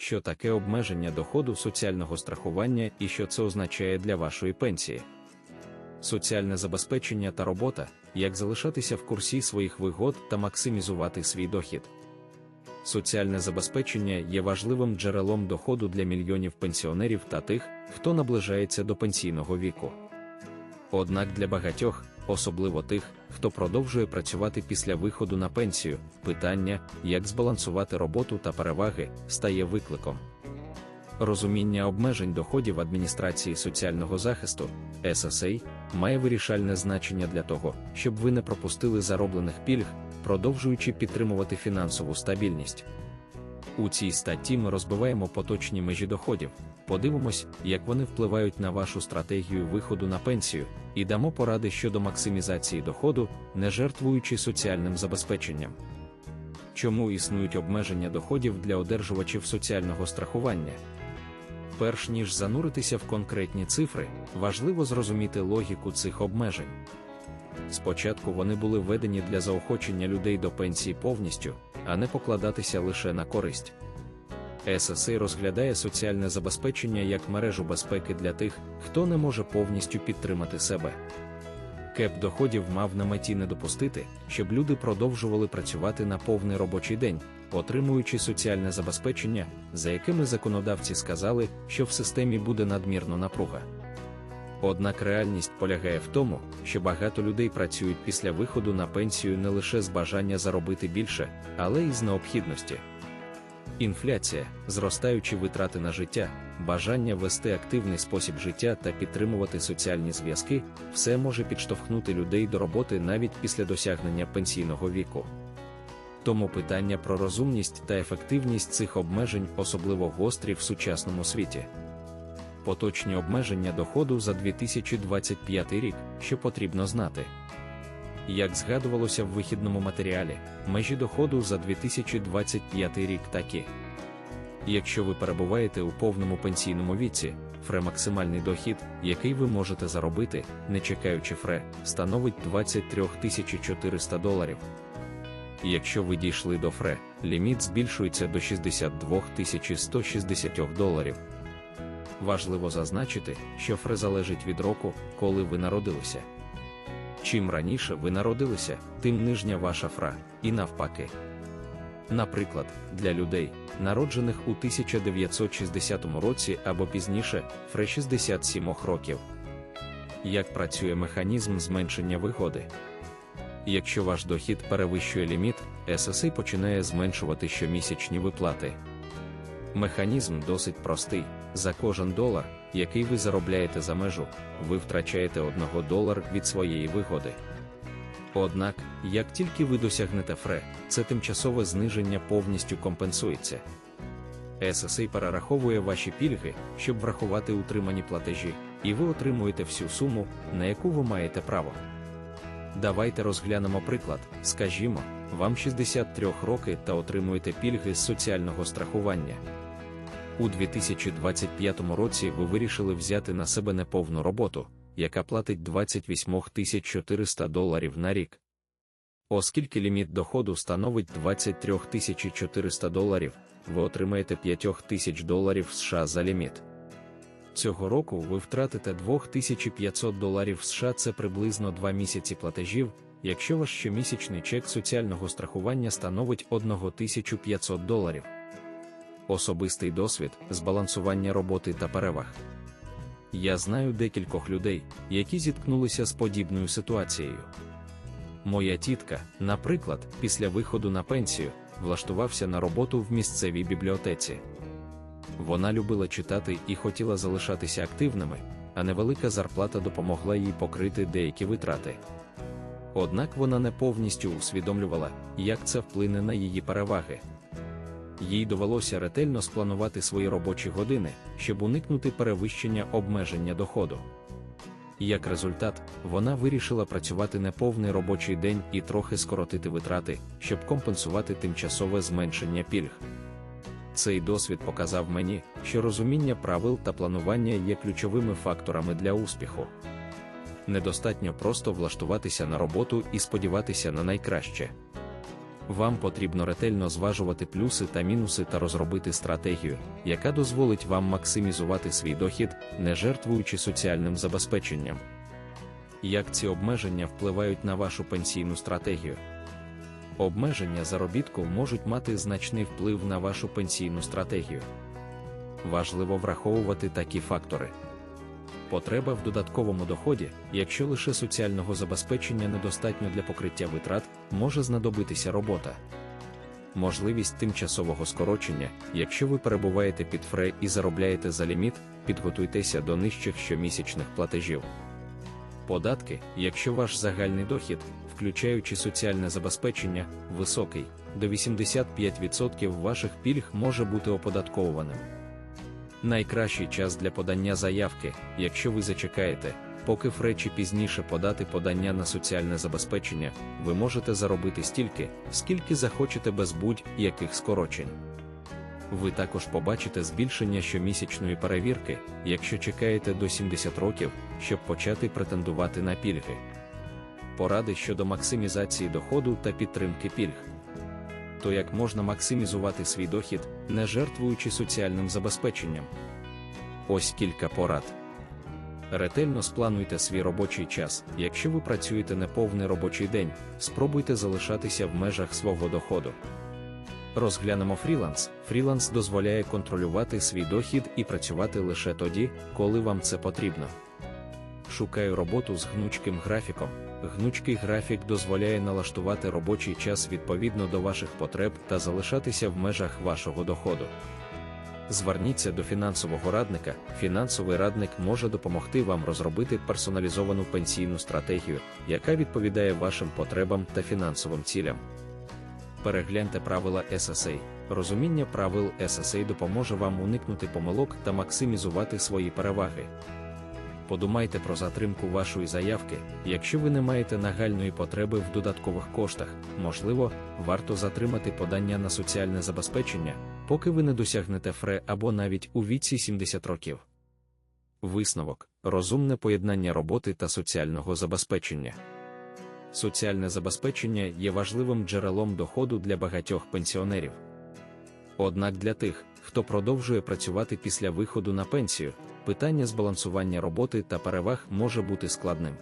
що таке обмеження доходу соціального страхування і що це означає для вашої пенсії. Соціальне забезпечення та робота, як залишатися в курсі своїх вигод та максимізувати свій дохід. Соціальне забезпечення є важливим джерелом доходу для мільйонів пенсіонерів та тих, хто наближається до пенсійного віку. Однак для багатьох, особливо тих, хто продовжує працювати після виходу на пенсію, питання, як збалансувати роботу та переваги, стає викликом. Розуміння обмежень доходів адміністрації соціального захисту SSA, має вирішальне значення для того, щоб ви не пропустили зароблених пільг, продовжуючи підтримувати фінансову стабільність. У цій статті ми розбиваємо поточні межі доходів, подивимось, як вони впливають на вашу стратегію виходу на пенсію, і дамо поради щодо максимізації доходу, не жертвуючи соціальним забезпеченням. Чому існують обмеження доходів для одержувачів соціального страхування? Перш ніж зануритися в конкретні цифри, важливо зрозуміти логіку цих обмежень. Спочатку вони були введені для заохочення людей до пенсії повністю, а не покладатися лише на користь. ССИ розглядає соціальне забезпечення як мережу безпеки для тих, хто не може повністю підтримати себе. Кеп доходів мав на меті не допустити, щоб люди продовжували працювати на повний робочий день, отримуючи соціальне забезпечення, за якими законодавці сказали, що в системі буде надмірно напруга. Однак реальність полягає в тому, що багато людей працюють після виходу на пенсію не лише з бажання заробити більше, але й з необхідності. Інфляція, зростаючі витрати на життя, бажання вести активний спосіб життя та підтримувати соціальні зв'язки, все може підштовхнути людей до роботи навіть після досягнення пенсійного віку. Тому питання про розумність та ефективність цих обмежень особливо гострі в сучасному світі. Поточні обмеження доходу за 2025 рік, що потрібно знати. Як згадувалося в вихідному матеріалі, межі доходу за 2025 рік такі. Якщо ви перебуваєте у повному пенсійному віці, фре максимальний дохід, який ви можете заробити, не чекаючи фре, становить 23 400 доларів. Якщо ви дійшли до фре, ліміт збільшується до 62 160 доларів. Важливо зазначити, що фре залежить від року, коли ви народилися. Чим раніше ви народилися, тим нижня ваша фра, і навпаки. Наприклад, для людей, народжених у 1960 році або пізніше, фре 67 років. Як працює механізм зменшення вигоди? Якщо ваш дохід перевищує ліміт, ССИ починає зменшувати щомісячні виплати. Механізм досить простий. За кожен долар, який ви заробляєте за межу, ви втрачаєте 1 долар від своєї вигоди. Однак, як тільки ви досягнете фре, це тимчасове зниження повністю компенсується. SSA перераховує ваші пільги, щоб врахувати утримані платежі, і ви отримуєте всю суму, на яку ви маєте право. Давайте розглянемо приклад, скажімо, вам 63 роки та отримуєте пільги з соціального страхування. У 2025 році ви вирішили взяти на себе неповну роботу, яка платить 28 400 доларів на рік. Оскільки ліміт доходу становить 23 400 доларів, ви отримаєте 5 тисяч доларів США за ліміт. Цього року ви втратите 2500 доларів США це приблизно 2 місяці платежів, якщо ваш щомісячний чек соціального страхування становить 1500 доларів особистий досвід, збалансування роботи та переваг. Я знаю декількох людей, які зіткнулися з подібною ситуацією. Моя тітка, наприклад, після виходу на пенсію, влаштувався на роботу в місцевій бібліотеці. Вона любила читати і хотіла залишатися активними, а невелика зарплата допомогла їй покрити деякі витрати. Однак вона не повністю усвідомлювала, як це вплине на її переваги їй довелося ретельно спланувати свої робочі години, щоб уникнути перевищення обмеження доходу. Як результат, вона вирішила працювати неповний робочий день і трохи скоротити витрати, щоб компенсувати тимчасове зменшення пільг. Цей досвід показав мені, що розуміння правил та планування є ключовими факторами для успіху. Недостатньо просто влаштуватися на роботу і сподіватися на найкраще Вам потрібно ретельно зважувати плюси та мінуси та розробити стратегію, яка дозволить вам максимізувати свій дохід, не жертвуючи соціальним забезпеченням. Як ці обмеження впливають на вашу пенсійну стратегію? Обмеження заробітку можуть мати значний вплив на вашу пенсійну стратегію. Важливо враховувати такі фактори. Потреба в додатковому доході, якщо лише соціального забезпечення недостатньо для покриття витрат, може знадобитися робота. Можливість тимчасового скорочення, якщо ви перебуваєте під фре і заробляєте за ліміт, підготуйтеся до нижчих щомісячних платежів. Податки, якщо ваш загальний дохід, включаючи соціальне забезпечення, високий, до 85% ваших пільг може бути оподатковуваним. Найкращий час для подання заявки, якщо ви зачекаєте, поки фречі пізніше подати подання на соціальне забезпечення, ви можете заробити стільки, скільки захочете без будь-яких скорочень. Ви також побачите збільшення щомісячної перевірки, якщо чекаєте до 70 років, щоб почати претендувати на пільги. Поради щодо максимізації доходу та підтримки пільг. То як можна максимізувати свій дохід, не жертвуючи соціальним забезпеченням. Ось кілька порад. Ретельно сплануйте свій робочий час. Якщо ви працюєте неповний робочий день, спробуйте залишатися в межах свого доходу. Розглянемо фріланс. Фріланс дозволяє контролювати свій дохід і працювати лише тоді, коли вам це потрібно. Шукаю роботу з гнучким графіком. Гнучкий графік дозволяє налаштувати робочий час відповідно до ваших потреб та залишатися в межах вашого доходу. Зверніться до фінансового радника. Фінансовий радник може допомогти вам розробити персоналізовану пенсійну стратегію, яка відповідає вашим потребам та фінансовим цілям. Перегляньте правила SSA. Розуміння правил SSA допоможе вам уникнути помилок та максимізувати свої переваги. Подумайте про затримку вашої заявки, якщо ви не маєте нагальної потреби в додаткових коштах, можливо, варто затримати подання на соціальне забезпечення, поки ви не досягнете фре або навіть у віці 70 років. Висновок розумне поєднання роботи та соціального забезпечення. Соціальне забезпечення є важливим джерелом доходу для багатьох пенсіонерів. Однак для тих, хто продовжує працювати після виходу на пенсію, питання збалансування роботи та переваг може бути складним.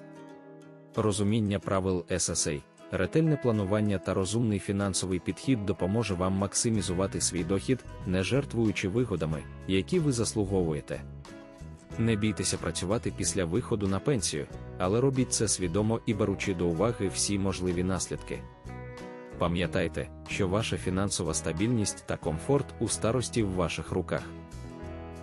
Розуміння правил SSA, ретельне планування та розумний фінансовий підхід допоможе вам максимізувати свій дохід, не жертвуючи вигодами, які ви заслуговуєте. Не бійтеся працювати після виходу на пенсію, але робіть це свідомо і беручи до уваги всі можливі наслідки. Пам'ятайте, що ваша фінансова стабільність та комфорт у старості в ваших руках.